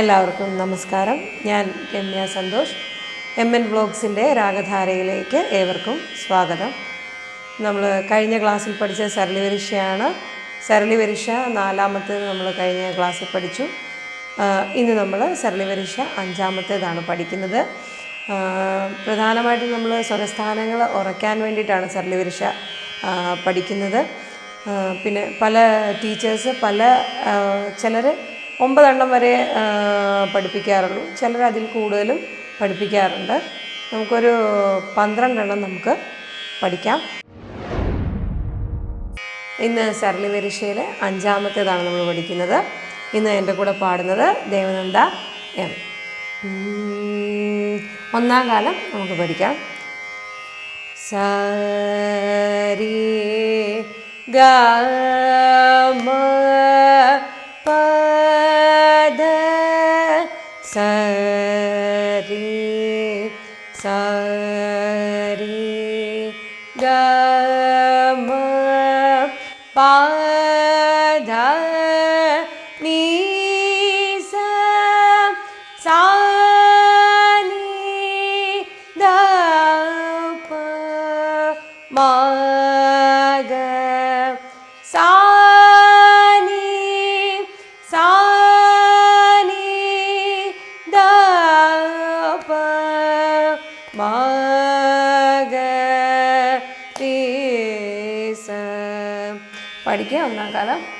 എല്ലാവർക്കും നമസ്കാരം. ഞാൻ രമ്യ സന്തോഷ്. എം എൻ വ്ളോഗ്സിന്റെ രാഗധാരയിലേക്ക് ഏവർക്കും സ്വാഗതം. നമ്മൾ കഴിഞ്ഞ ക്ലാസ്സിൽ പഠിച്ച സരളി പരീക്ഷയാണ് സരളി പരീക്ഷ നാലാമത്തേത് നമ്മൾ കഴിഞ്ഞ ക്ലാസ്സിൽ പഠിച്ചു. ഇന്ന് നമ്മൾ സരളി പരീക്ഷ അഞ്ചാമത്തേതാണ് പഠിക്കുന്നത്. പ്രധാനമായിട്ടും നമ്മൾ സ്വരസ്ഥാനങ്ങൾ ഉറയ്ക്കാൻ വേണ്ടിയിട്ടാണ് സരളി പരീക്ഷ പഠിക്കുന്നത്. പിന്നെ പല ടീച്ചേഴ്സ് പല ചിലർ ഒമ്പതെണ്ണം വരെ പഠിപ്പിക്കാറുള്ളൂ. ചിലർ അതിൽ കൂടുതലും പഠിപ്പിക്കാറുണ്ട്. നമുക്കൊരു പന്ത്രണ്ടെണ്ണം നമുക്ക് പഠിക്കാം. ഇന്ന് സരളി പരീക്ഷയിലെ അഞ്ചാമത്തേതാണ് നമ്മൾ പഠിക്കുന്നത്. ഇന്ന് എന്റെ കൂടെ പാടുന്നത് ദേവനന്ദ എം. ഒന്നാം കാലം നമുക്ക് പഠിക്കാം. സരി ഗമ ഗമ പദ നീ സ സാ നീ ധ പ മ പഠിക്കുക ഒന്നാം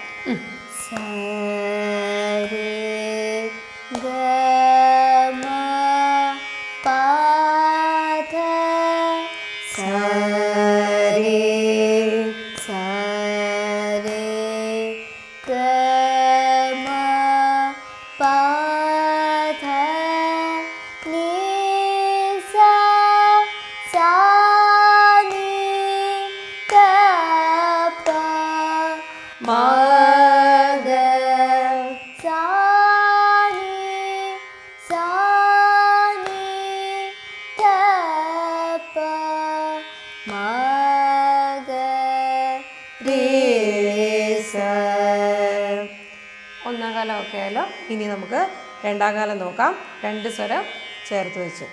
ഒന്നാം കാലം ഒക്കെ ആയാലോ ഇനി നമുക്ക് രണ്ടാം കാലം നോക്കാം. രണ്ട് സ്വരം ചേർത്ത് വെച്ച്.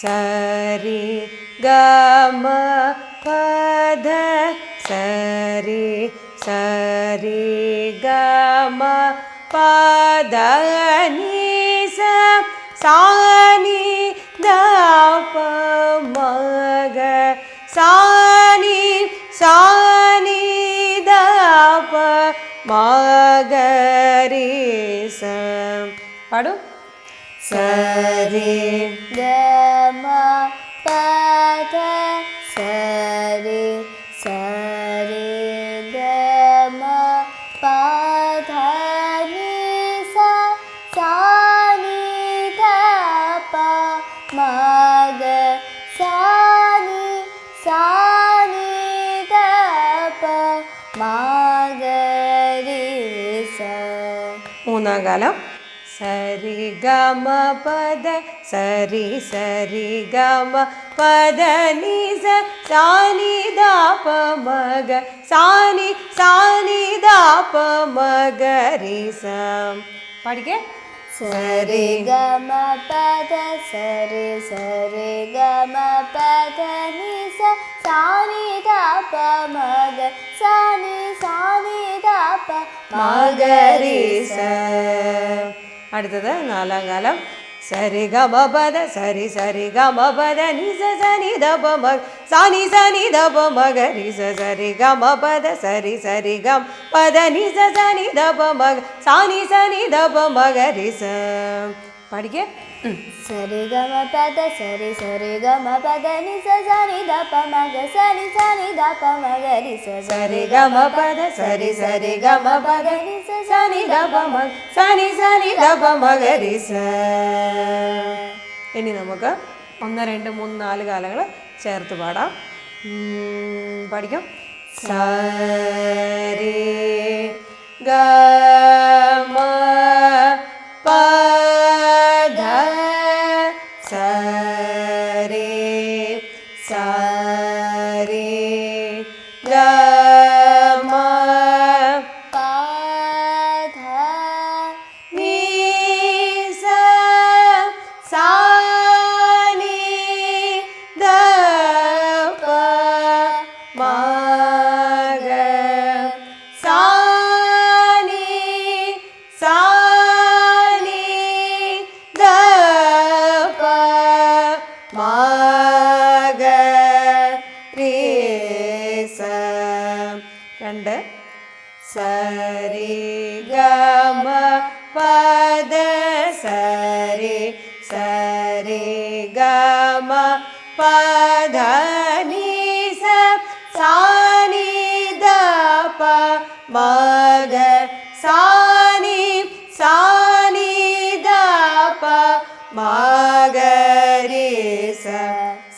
സരി ഗമ സരി ഗമ പദ നീ സ സാ നീ ധ പ മ ഗ സാ നീ സാ മൂന്നാം കാലം. സരി ഗമ പദ സരി സരി ഗമ പദ നി സാനി ദാപ മഗ സാനി സാനി ദാപ മഗ രി സം. പഠിക്കേ സരി ഗമ പദ സരി സരി ഗമ പദ നി സ സാനി ദ പ മഗ സാനി സാനി ദ പ മഗ രി സ അടുത്തത് നാലാം കാലം സരി ഗമ പദ സരി സരി ഗമ പദ നി സ സനി ദ പ മഗ സാനി സനി ദ പ മഗ രി സ സരി ഗമ പദ സരി സരി ഗം പദ നി സ സനി ദ പ മഗ സാനി സനി ദ പ മഗ രി സ പഠിക്കേ ഉം. സരി ഗമ പദ സരി സരി ഗമ പദ നി സരി സനി ദ പ മഗ സരി ദ പ മഗ രി സരി ഗമ പദ സരി സരി ഗമ പദ നി സരി സനി ദ പ മഗ സനി സരി ദ പ മഗ രി സ ഇനി നമുക്ക് ഒന്ന് രണ്ട് മൂന്ന് നാല് കാലങ്ങൾ ചേർത്ത് പാടാം. ഉം, പഠിക്കാം സരി ഗമ രണ്ട്. സരി ഗമ പദ സരി സരി ഗമ പദ നീ സാനി ദ പ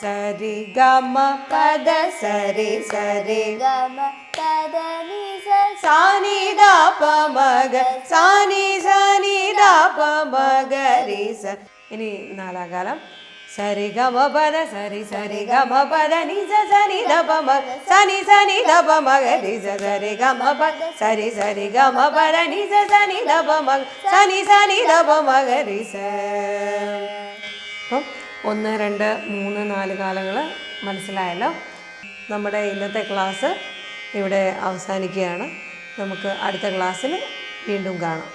സരി ഗമ പദ സരി സരി ഗമ പദ നി സ സാനി ദ പ മഗ സാനി സാനി ദ പ മഗരി സ ഇനി നാലാം കാലം സരി ഗമ പദ സരി സരി ഗമ പദ നി സ സനി ദ പ മ സനി സനി ദ പ മഗരി സ സരി ഗമ പദ സരി സരി ഗമ പദ നി ഒന്ന് രണ്ട് മൂന്ന് നാല് കാലങ്ങൾ മനസ്സിലായല്ലോ? നമ്മുടെ ഇന്നത്തെ ക്ലാസ് ഇവിടെ അവസാനിക്കുകയാണ്. നമുക്ക് അടുത്ത ക്ലാസ്സിൽ വീണ്ടും കാണാം.